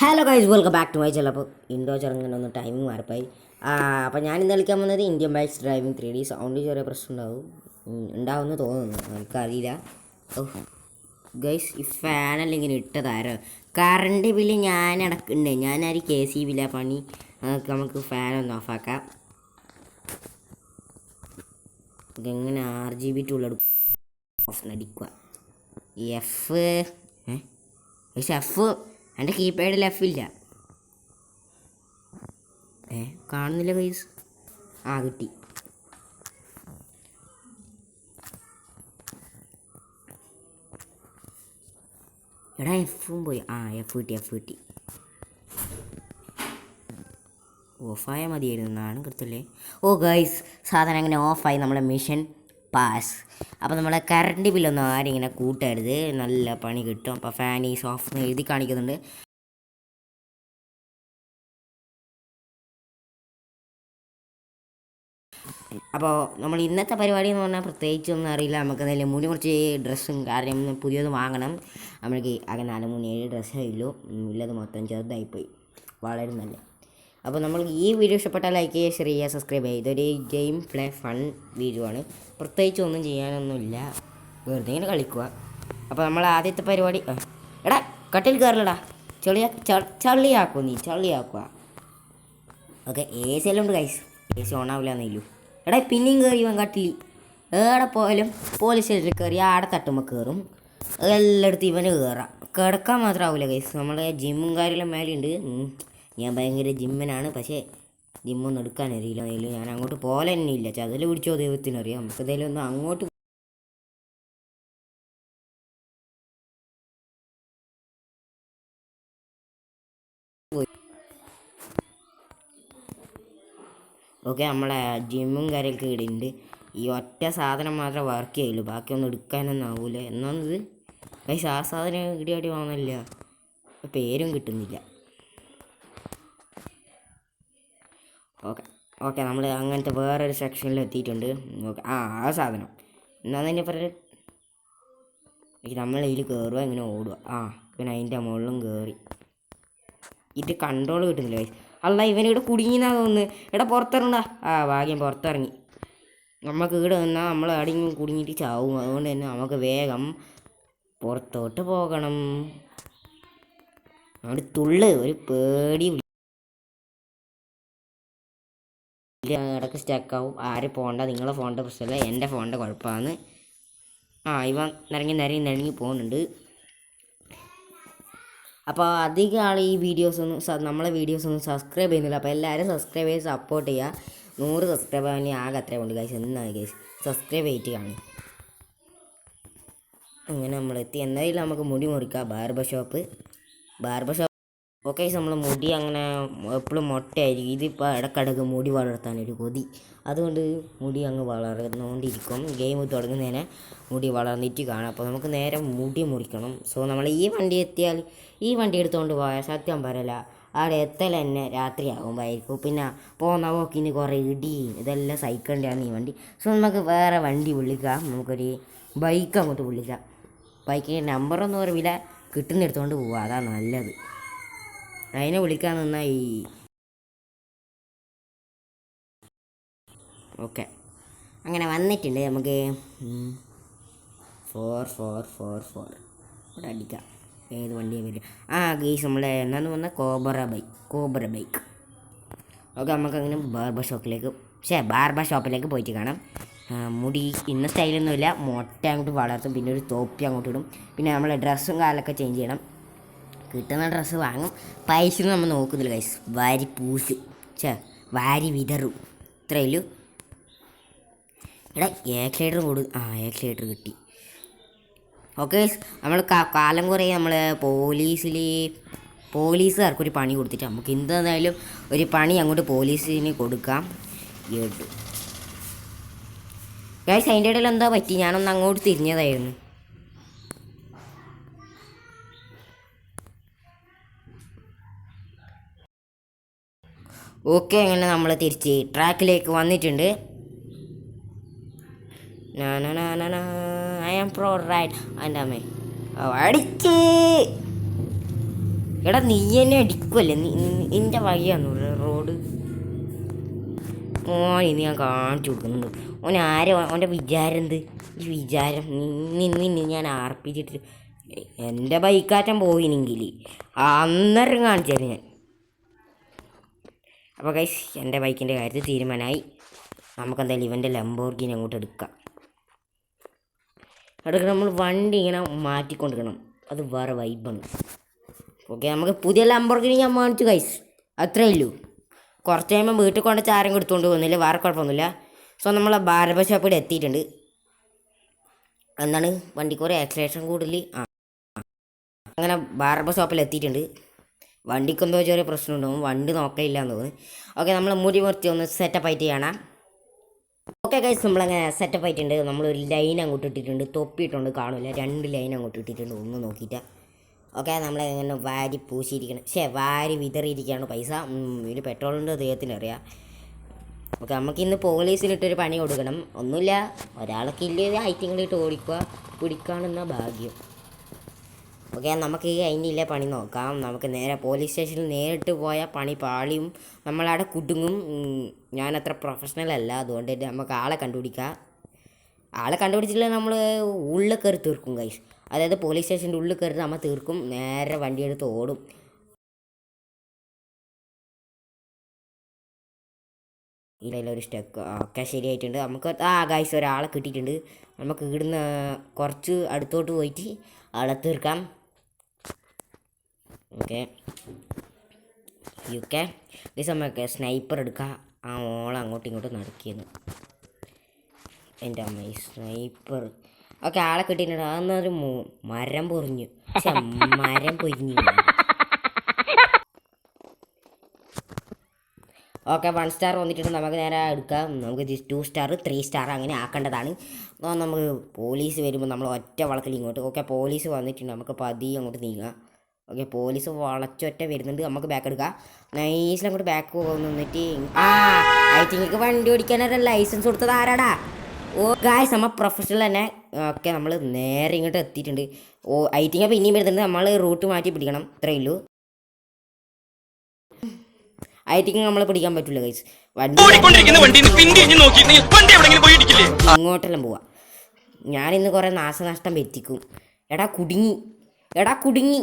Hello guys welcome back to my ചിലപ്പോൾ ഇൻഡോ ചെറുങ്ങനെ ഒന്ന് ടൈമിംഗ് മാറിപ്പോയി. അപ്പോൾ ഞാൻ ഇന്ന് കളിക്കാൻ വന്നത് Indian bikes driving three D സൗണ്ടിൽ ചെറിയ പ്രശ്നം ഉണ്ടാവും. ഉണ്ടാവുമെന്ന് തോന്നുന്നു. എനിക്കറിയില്ല. ഗൈസ് ഈ ഫാനല്ല ഇങ്ങനെ ഇട്ടതാരോ കറണ്ട് ബില്ല് ഞാൻ അടക്കുന്നുണ്ട്. ഞാനൊരു കെ സി ബില്ല പണി. നമുക്ക് ഫാൻ ഒന്ന് ഓഫാക്കാം ഇതെങ്ങനെ ആർ ജി ബി ടൂളെടുക്കും ഓഫ് നടിക്കുക എഫ് ഏ? എഫ് എന്റെ കീപാഡിൽ ലഫില്ല. ഏ കാണുന്നില്ല കൈസ് ആ കിട്ടി. എടാ എഫും പോയി. ആ എഫ് കിട്ടി എഫ് കിട്ടി. ഓഫായാൽ മതിയായിരുന്നു. എന്നാണ് കൃത്യല്ലേ ഓ ഗൈസ് സാധനം അങ്ങനെ ഓഫായി നമ്മളെ മിഷൻ പാസ് അപ്പോൾ നമ്മളെ കറണ്ട് ബില്ലൊന്നും ആരും ഇങ്ങനെ കൂട്ടരുത്. നല്ല പണി കിട്ടും. അപ്പോൾ ഫാൻ ഓഫ് എന്ന് എഴുതി കാണിക്കുന്നുണ്ട്. അപ്പോൾ നമ്മൾ ഇന്നത്തെ പരിപാടി എന്ന് പറഞ്ഞാൽ പ്രത്യേകിച്ചൊന്നും അറിയില്ല. നമുക്ക് എന്തായാലും മുടി കുറച്ച് ഡ്രസ്സും കാര്യം പുതിയത് വാങ്ങണം. നമ്മൾക്ക് ആകെ നാല് മൂന്ന് ഏഴ് ഡ്രസ്സേ ഉള്ളൂ. ഉള്ളത് മൊത്തം ചെറുതായിപ്പോയി. വളരെ നല്ല അപ്പോൾ നമ്മൾ ഈ വീഡിയോ ഇഷ്ടപ്പെട്ടാൽ ലൈക്ക് ചെയ്യുക ഷെയർ ചെയ്യുക സബ്സ്ക്രൈബ് ചെയ്യുക. ഇതൊരു ഗെയിം പ്ലേ ഫൺ വീഡിയോ ആണ്. പ്രത്യേകിച്ച് ഒന്നും ചെയ്യാനൊന്നുമില്ല. വെറുതെ ഇങ്ങനെ കളിക്കുക. അപ്പോൾ നമ്മൾ ആദ്യത്തെ പരിപാടി എടാ കട്ടിൽ കയറില്ലടാ. ചെളിയാ ചള്ളിയാക്കും നീ ചള്ളിയാക്കുക ഓക്കെ എ സി എല്ലാം ഉണ്ട് കൈസ് എ സി ഓണാവില്ല എന്നില്ലു എടാ പിന്നെയും കയറി ഇവൻ കട്ടിൽ. എവിടെ പോയാലും പോലീസ് സ്റ്റേഷനിൽ കയറി ആടെ തട്ടുമ്പോൾ കയറും. എല്ലായിടത്തും ഇവന് കയറാം. കിടക്കാൻ മാത്രമാവില്ല കൈസ് നമ്മുടെ ജിമ്മും കാര്യമെല്ലാം മേലെയുണ്ട്. ഞാൻ ഭയങ്കര ജിമ്മനാണ്. പക്ഷേ ജിമ്മൊന്നും എടുക്കാൻ അറിയില്ല. ഞാൻ അങ്ങോട്ട് പോലെ തന്നെ ഇല്ല ചതൽ പിടിച്ചോ ദൈവത്തിനറിയാം നമുക്ക് എന്തായാലും ഒന്ന് അങ്ങോട്ട് ഓക്കെ നമ്മളെ ജിമ്മും കാര്യമൊക്കെ ഇടുന്നുണ്ട് ഈ ഒറ്റ സാധനം മാത്രമേ വർക്ക് ചെയ്യുള്ളൂ. ബാക്കിയൊന്നും എടുക്കാനൊന്നും ആവൂല. എന്നത് പക്ഷേ ആ സാധനം ഇടിയാടി വാങ്ങുന്നില്ല പേരും കിട്ടുന്നില്ല. ഓക്കെ. ഓക്കെ നമ്മൾ അങ്ങനത്തെ വേറൊരു സെക്ഷനിൽ എത്തിയിട്ടുണ്ട്. ഓക്കെ. ആ ആ സാധനം. എന്നാ തന്നെ പറയുക നമ്മൾ ഇതിൽ കയറുക ഇങ്ങനെ ഓടുക ആ പിന്നെ അതിന്റെ മുകളിലും കയറി ഇത് കൺട്രോൾ കിട്ടുന്നില്ല വൈസ് അല്ല ഇവനിവിടെ കുടുങ്ങിന്നാ തോന്നുന്നു. എടാ പുറത്തിറങ്ങാ ആ ഭാഗ്യം പുറത്തിറങ്ങി. നമുക്ക് ഇവിടെ നിന്നാൽ നമ്മൾ അടിങ്ങും കുടുങ്ങിയിട്ട് ചാവും. അതുകൊണ്ട് തന്നെ നമുക്ക് വേഗം പുറത്തോട്ട് പോകണം. അവിടെ തുള്ള്. ഒരു പേടി സ്റ്റക്ക് ഇടയ്ക്ക് സ്റ്റക്കാവും ആര് പോകണ്ട നിങ്ങളെ ഫോണിന്റെ പ്രശ്നമല്ല. എന്റെ ഫോണിന്റെ കുഴപ്പമാണ്. ആ ഇവൻ നിരങ്ങി നിരങ്ങി നിരങ്ങി പോകുന്നുണ്ട്. അപ്പോൾ അധികം ആൾ ഈ വീഡിയോസ് ഒന്നും നമ്മളെ വീഡിയോസ് ഒന്നും സബ്സ്ക്രൈബ് ചെയ്യുന്നില്ല. അപ്പോൾ എല്ലാവരും സബ്സ്ക്രൈബ് ചെയ്ത് സപ്പോർട്ട് ചെയ്യുക നൂറ് സബ്സ്ക്രൈബ് ആണെങ്കിൽ ആകെ അത്രയും ഉണ്ട് ഗൈസ് എന്നാണ് ഗൈസ് സബ്സ്ക്രൈബ് ചെയ്തിട്ട് കാണും. അങ്ങനെ നമ്മളെത്തി. എന്തായാലും നമുക്ക് മുടി മുറിക്കാം. Barber shop barber shop okay നമ്മൾ മുടി അങ്ങനെ എപ്പോഴും മൊട്ടയായിരിക്കും. ഇതിപ്പോൾ ഇടക്കിടക്ക് മുടി വളർത്താനൊരു കൊതി. അതുകൊണ്ട് മുടി അങ്ങ് വളർന്നുകൊണ്ടിരിക്കും. ഗെയിം തുടങ്ങുന്നതിനെ മുടി വളർന്നിട്ട് കാണാം. അപ്പോൾ നമുക്ക് നേരെ മുടി മുറിക്കണം. സോ നമ്മൾ ഈ വണ്ടി എത്തിയാൽ ഈ വണ്ടി എടുത്തുകൊണ്ട് പോയാൽ സത്യം പറയല അവിടെ എത്തൽ തന്നെ രാത്രിയാകുമ്പോഴായിരിക്കും. പിന്നെ പോകുന്ന പോക്കിന് കുറേ ഇടി ഇതെല്ലാം സഹിക്കേണ്ടതാണ് ഈ വണ്ടി. സോ നമുക്ക് വേറെ വണ്ടി വിളിക്കാം. നമുക്കൊരു ബൈക്ക് അങ്ങോട്ട് വിളിക്കാം. ബൈക്കിന്റെ നമ്പറൊന്നും അറിയില്ല കിട്ടുന്നിടത്തോണ്ട് പോവാം. അതാണ് നല്ലത്. അതിനെ വിളിക്കാൻ നിന്നായി. ഓക്കെ. അങ്ങനെ വന്നിട്ടുണ്ട് നമുക്ക്. Four four four four. ഇവിടെ അടിക്കാം. ഏത് വണ്ടിയും വരും ആ ഗീസ് നമ്മളെ എന്നാന്ന് പറഞ്ഞാൽ Cobra bike. Cobra bike. Okay നമുക്ക് അങ്ങനെ ബാർബർ ഷോപ്പിലേക്ക് പക്ഷേ ബാർബർ ഷോപ്പിലേക്ക് പോയിട്ട് കാണാം. മുടി ഇന്ന സ്റ്റൈലൊന്നുമില്ല. മൊട്ട അങ്ങോട്ട് വളർത്തും. പിന്നെ ഒരു തോപ്പി അങ്ങോട്ട് ഇടും. പിന്നെ നമ്മളെ ഡ്രസ്സും കാലൊക്കെ ചേഞ്ച് ചെയ്യണം. കിട്ടുന്ന ഡ്രസ്സ് വാങ്ങും. പൈസ നമ്മൾ നോക്കുന്നില്ല ഗൈസ് വാരി പൂസ് ചേ വാരി വിതറും. ഇത്രയല്ലു എടാ ഏക്സിലേറ്റർ കൊടു. ആ ഏക്സിലേറ്റർ കിട്ടി. ഓക്കെ നമ്മൾ കാലം കുറേ നമ്മൾ പോലീസിൽ പോലീസുകാർക്ക് ഒരു പണി കൊടുത്തിട്ട് നമുക്ക് എന്തായാലും ഒരു പണി അങ്ങോട്ട് പോലീസിന് കൊടുക്കാം. കേട്ടു ഗൈസ് അതിന്റെ ഇടയിൽ എന്താ പറ്റി? ഞാനൊന്ന് അങ്ങോട്ട് തിരിഞ്ഞതായിരുന്നു. ഓക്കെ അങ്ങനെ നമ്മൾ തിരിച്ച് ട്രാക്കിലേക്ക് വന്നിട്ടുണ്ട്. ഐ ആം പ്രോ റൈറ്റ് എന്റെ അമ്മേ. അടിച്ച്. എടാ നീ എന്നെ അടിക്കുമല്ലേ നിന്റെ വഴിയാന്ന് റോഡ്. ഓ ഇനി ഞാൻ കാണിച്ചു കൊടുക്കുന്നുണ്ട്. ഓൻ ആരെ ഓന്റെ വിചാരം എന്ത്? ഈ വിചാരം നിന്ന് ഞാൻ ആർപ്പിച്ചിട്ട് എന്റെ ബൈക്കാറ്റം പോയിനെങ്കിൽ അന്നേരം കാണിച്ചത് ഞാൻ. അപ്പോൾ കൈസ് എന്റെ ബൈക്കിന്റെ കാര്യത്തിൽ തീരുമാനമായി. നമുക്കെന്തായാലും ഇവന്റെ ലംബോർഗിനെ അങ്ങോട്ട് എടുക്കാം. എടുക്കണം നമ്മൾ വണ്ടി ഇങ്ങനെ മാറ്റിക്കൊണ്ടിരിക്കണം. അത് വേറെ വൈബാണ് ഓക്കെ നമുക്ക് പുതിയ ലംബോർഗിനി ഞാൻ വാങ്ങിച്ചു കൈസ് അത്രേ ഉള്ളൂ. കുറച്ച് കഴിയുമ്പോൾ വീട്ടിൽ കൊണ്ട് ചാരം കൊടുത്തുകൊണ്ട് പോകുന്നില്ല വേറെ കുഴപ്പമൊന്നുമില്ല. സോ നമ്മൾ ബാർബർ ഷോപ്പിൽ എത്തിയിട്ടുണ്ട്. എന്താണ്? വണ്ടിക്ക് ഒരു ആക്സിലേഷൻ കൂടുതൽ ആ. അങ്ങനെ ബാർബർ ഷോപ്പിൽ എത്തിയിട്ടുണ്ട്. വണ്ടിക്ക് എന്തോ ചെറിയ പ്രശ്നമുണ്ടാവും വണ്ടി നോക്കലില്ല എന്ന് തോന്നുന്നു. ഓക്കെ നമ്മൾ മുടി മുറിച്ച് ഒന്ന് സെറ്റപ്പ് ആയിട്ട് ചെയ്യണം ഓക്കെ ഗൈസ് നമ്മളങ്ങനെ സെറ്റപ്പ് ആയിട്ടുണ്ട്. നമ്മളൊരു ലൈൻ അങ്ങോട്ട് ഇട്ടിട്ടുണ്ട്. തൊപ്പിയിട്ടുണ്ട് കാണില്ല രണ്ട് ലൈൻ അങ്ങോട്ട് ഇട്ടിട്ടുണ്ട്. ഒന്ന് നോക്കിയിട്ട്. ഓക്കെ നമ്മളിങ്ങനെ വാരി പൂശിയിരിക്കണം. ശേ വാരി വിതറിയിരിക്കുകയാണ് പൈസ. ഇതിൽ പെട്രോളിന്റെ ദൈവത്തിന് അറിയാം. ഓക്കെ നമുക്ക് ഇന്ന് പോലീസിനിട്ടൊരു പണി കൊടുക്കണം. ഒന്നുമില്ല. ഒരാളെ കില്ല് ചെയ്ത് ഐറ്റിങ്ങളിട്ട് ഓടിക്കുക പിടിക്കാണെന്ന ഭാഗ്യം. ഓക്കെ നമുക്ക് ഈ അതിന്റെ പണി നോക്കാം. നമുക്ക് നേരെ പോലീസ് സ്റ്റേഷനിൽ നേരിട്ട് പോയാൽ പണി പാളിയും നമ്മളവിടെ കുടുങ്ങും. ഞാനത്ര പ്രൊഫഷണൽ അല്ല അതുകൊണ്ട് തന്നെ നമുക്ക് ആളെ കണ്ടുപിടിക്കാം. ആളെ കണ്ടുപിടിച്ചില്ല നമ്മൾ ഉള്ളിൽ കയറി തീർക്കും കൈസ് അതായത് പോലീസ് സ്റ്റേഷന്റെ ഉള്ളിൽ കയറി നമ്മൾ തീർക്കും നേരെ വണ്ടി എടുത്ത് ഓടും. ഇതിലൊരു സ്റ്റെക്ക് ഒക്കെ ശരിയായിട്ടുണ്ട്. നമുക്ക് ആ ഗൈസ് ഒരാളെ കിട്ടിയിട്ടുണ്ട്. നമുക്ക് ഇവിടുന്ന് കുറച്ച് അടുത്തോട്ട് പോയിട്ട് ആളെ തീർക്കാം. ഓക്കെ. യു കെ ഈ സമയമൊക്കെ സ്നൈപ്പർ എടുക്കുക ആ ഓളെ അങ്ങോട്ടും ഇങ്ങോട്ടും നടക്കിയെന്ന് എന്റെ അമ്മ ഈ സ്നൈപ്പർ ഓക്കെ ആളെ കിട്ടിയിട്ടുണ്ട്. അതൊന്നൊരു മരം പൊറിഞ്ഞു. മരം പൊരിഞ്ഞു. ഓക്കെ വൺ സ്റ്റാർ വന്നിട്ടുണ്ട്. നമുക്ക് നേരെ എടുക്കാം. നമുക്ക് ടു സ്റ്റാർ ത്രീ സ്റ്റാർ അങ്ങനെ ആക്കേണ്ടതാണ്. നമുക്ക് പോലീസ് വരുമ്പോൾ നമ്മൾ ഒറ്റ വളക്കിൽ ഇങ്ങോട്ട്. ഓക്കെ പോലീസ് വന്നിട്ടുണ്ട്. നമുക്ക് പതിയെ അങ്ങോട്ട് നീങ്ങാം. ഓക്കെ പോലീസ് വളച്ചൊറ്റ വരുന്നുണ്ട്. നമുക്ക് ബാക്ക് എടുക്കാം. നൈസിൽ അങ്ങോട്ട് ബാക്ക് പോകുന്നിട്ട് ആ ഐ തിങ്ക് വണ്ടി ഓടിക്കാനൊരു ലൈസൻസ് കൊടുത്തത് ആരാടാ? ഓ ഗായ്സ് നമ്മൾ പ്രൊഫഷണൽ തന്നെ. ഓക്കെ നമ്മൾ നേരെ ഇങ്ങോട്ട് എത്തിയിട്ടുണ്ട്. ഓ ഐ തിങ്ക് അപ്പോൾ ഇനിയും വരുന്നുണ്ട്. നമ്മൾ റൂട്ട് മാറ്റി പിടിക്കണം. ഇത്രയേ ഉള്ളൂ. ഐ തിങ്ക് നമ്മളെ പിടിക്കാൻ പറ്റില്ല ഗൈസ് വണ്ടി ഇങ്ങോട്ടെല്ലാം പോവാം. ഞാനിന്ന് കുറേ നാശനഷ്ടം വെറ്റിക്കും എടാ കുടുങ്ങി. എടാ കുടുങ്ങി.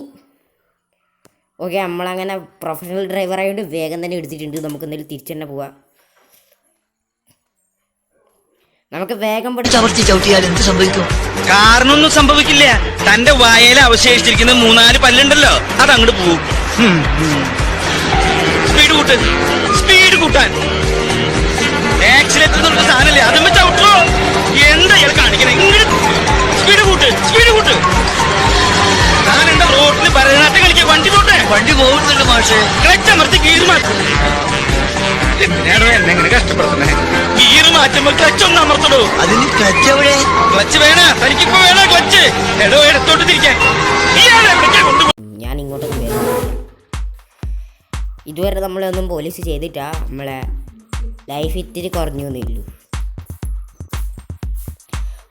ഓക്കെ നമ്മളങ്ങനെ പ്രൊഫഷണൽ ഡ്രൈവർ ആയതുകൊണ്ട് വേഗം തന്നെ എടുത്തിട്ടുണ്ട്. നമുക്ക് എന്തെങ്കിലും തിരിച്ചു തന്നെ പോവാം. നമുക്ക് വേഗം പഠിച്ച ചവിട്ടി ചവിട്ടിയാൽ എന്ത് സംഭവിക്കും? കാരണമൊന്നും സംഭവിക്കില്ല. തന്റെ വായയിൽ അവശേഷിച്ചിരിക്കുന്ന മൂന്നാൽ പല്ലുണ്ടല്ലോ. അത് അങ്ങോട്ട് പോകും സ്പീഡ് കൂട്ട്. സ്പീഡ് കൂട്ടാൻ. മാഷേ ക്ലച്ച് അമർത്തി ഗീർ മാറ്റും എന്തിനാണോ എന്നെ ഇങ്ങനെ കഷ്ടപ്പെടുത്തണേ ഗീർ മാറ്റുമ്പോ ക്ലച്ച് ഒന്ന് അമർത്തടോ. അതിന് ക്ലച്ച് എവിടെ? ക്ലച്ച് വേണ തനിക്കിപ്പോ വേണ ക്ലച്ച്. എടോ എടുത്തോട്ട് തിരിക്കാൻ. ഇയാൾ എവിടേക്കാ കൊണ്ടുപോ ഞാൻ ഇങ്ങോട്ടൊന്നും വരുന്നില്ല ഇതുവരെ നമ്മളൊന്നും പോലീസ് ചെയ്തിട്ടാ നമ്മളെ ലൈഫ് ഇത്തിരി കുറഞ്ഞു എന്നില്ലു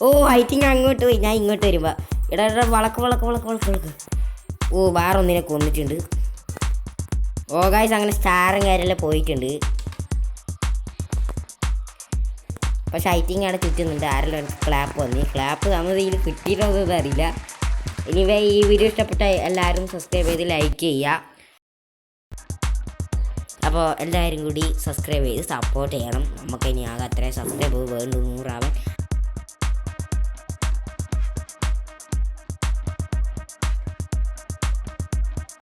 ഓ ഹൈറ്റിങ് തിങ്ക് അങ്ങോട്ട് പോയി. ഞാൻ ഇങ്ങോട്ട് വരുമ്പോ ഇടവിടെ വളക്ക് വളക്ക് വളക്ക് വളക്ക് വളക്ക് ഓ വേറെ ഒന്നിനെ കൊന്നിട്ടുണ്ട്. ഓ അങ്ങനെ സ്റ്റാറും കാര്യമെല്ലാം പോയിട്ടുണ്ട്. പക്ഷെ ഐറ്റിങ് അവിടെ ചുറ്റുന്നുണ്ട്. ആരെല്ലാം എനിക്ക് ക്ലാപ്പ് വന്നി? ക്ലാപ്പ് തന്നത് ഇതിൽ കിട്ടിയിട്ടുണ്ടെന്ന് അറിയില്ല. ഇനിവേ ഈ വീഡിയോ ഇഷ്ടപ്പെട്ട എല്ലാവരും സബ്സ്ക്രൈബ് ചെയ്ത് ലൈക്ക് ചെയ്യുക. അപ്പോൾ എല്ലാവരും കൂടി സബ്സ്ക്രൈബ് ചെയ്ത് സപ്പോർട്ട് ചെയ്യണം. നമുക്ക് ഇനി ആകെ അത്രയും സബ്സ്ക്രൈബ് വേണ്ടു നൂറാവാൻ.